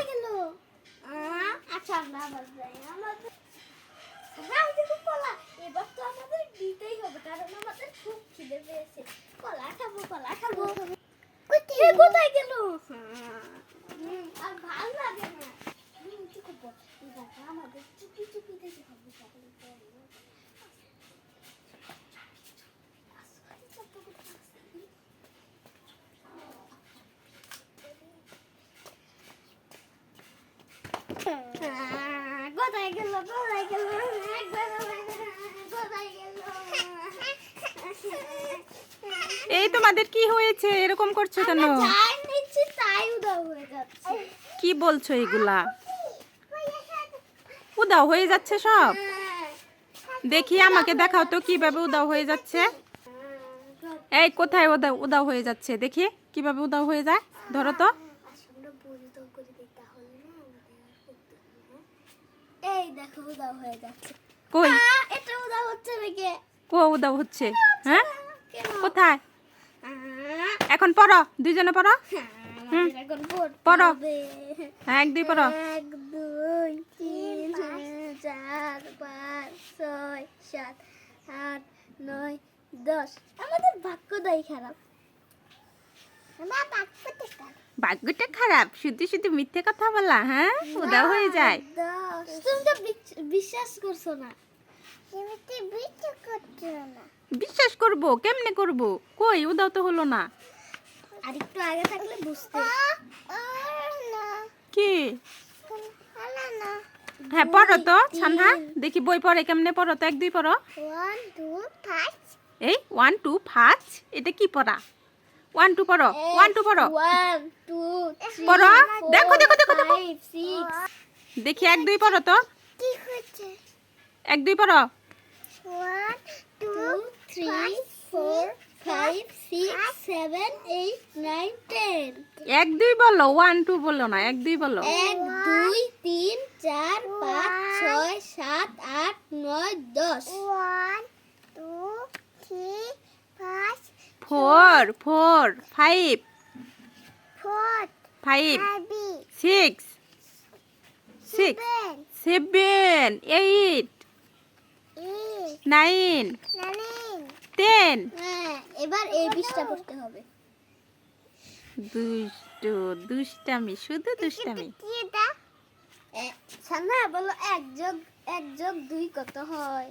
কোথায় গেল। আচ্ছা আমরা আবার যাই আমাদের কলা, এবার তো আমাদের দিতেই হবে, কারণ আমাদের খুব খিদে পেয়েছে। কলা খাব কলা খাব। কোথায় গেল? আর ভালো লাগে না। কোথায় গেল কোথায় গেল এই তোমাদের কি হয়েছে? এরকম করছ কেন? হয়ে কি বলছো এগুলা? উদাও হয়ে। যাচ্ছে সব? দেখি আমাকে দেখাও তো কীভাবে উদাও হয়ে যাচ্ছে। এই কোথায় উদাও উদাও হয়ে যাচ্ছে? দেখি কীভাবে উদাও হয়ে যায়। ধরো তো। এই দেখো উদাও হয়ে যাচ্ছে কই? এটা উদাও হচ্ছে। নাকি কো উদাও হচ্ছে হ্যাঁ? কোথায়? এখন পড়ো, দুইজনে পড়ো। পড়ো। এক, দুই পড়ো। এক, দুই, তিন, চার, পাঁচ, ছয়, সাত, আট, নয়, দশ। আমাদের খারাপ। ভাগ্যটা খারাপ শুধু শুধু মিথ্যে কথা বলা হ্যাঁ? উদাও হয়ে যায়। তুমি তো বিশ্বাস করছ না। বিশ্বাস করছ না। বিশ্বাস করব কেমনে করব? কই উদাও তো হলো না। আর একটু আগে থাকলে বুঝতে। কি? হ্যাঁ পড়ো তো ছানহা দেখি বই পড়ে কেমনে পড়ো তো এক দুই পড়ো। এই ওয়ান টু পাঁচ এটা কি পড়া? ওয়ান টু পড়ো। ওয়ান টু পড়ো। পড়ো। দেখো, দেখো, দেখো, দেখো। দেখি এক দুই পড়ো তো। এক দুই পড়ো। One two three four five six seven eight nine ten এক দুই বলো। ওয়ান টু বলো না। এক দুই বলো। এক দুই তিন চার পাঁচ ছয় সাত আট নয় দশ ওয়ান টু থ্রি পাঁচ four four five. Four five five six six seven eight eight nine nine ten. হ্যাঁ এবার এই বিষটা পড়তে হবে। দুষ্ট দুষ্টামি শুধু দুষ্টামি। সানা বলো এক যোগ এক যোগ দুই কত হয়?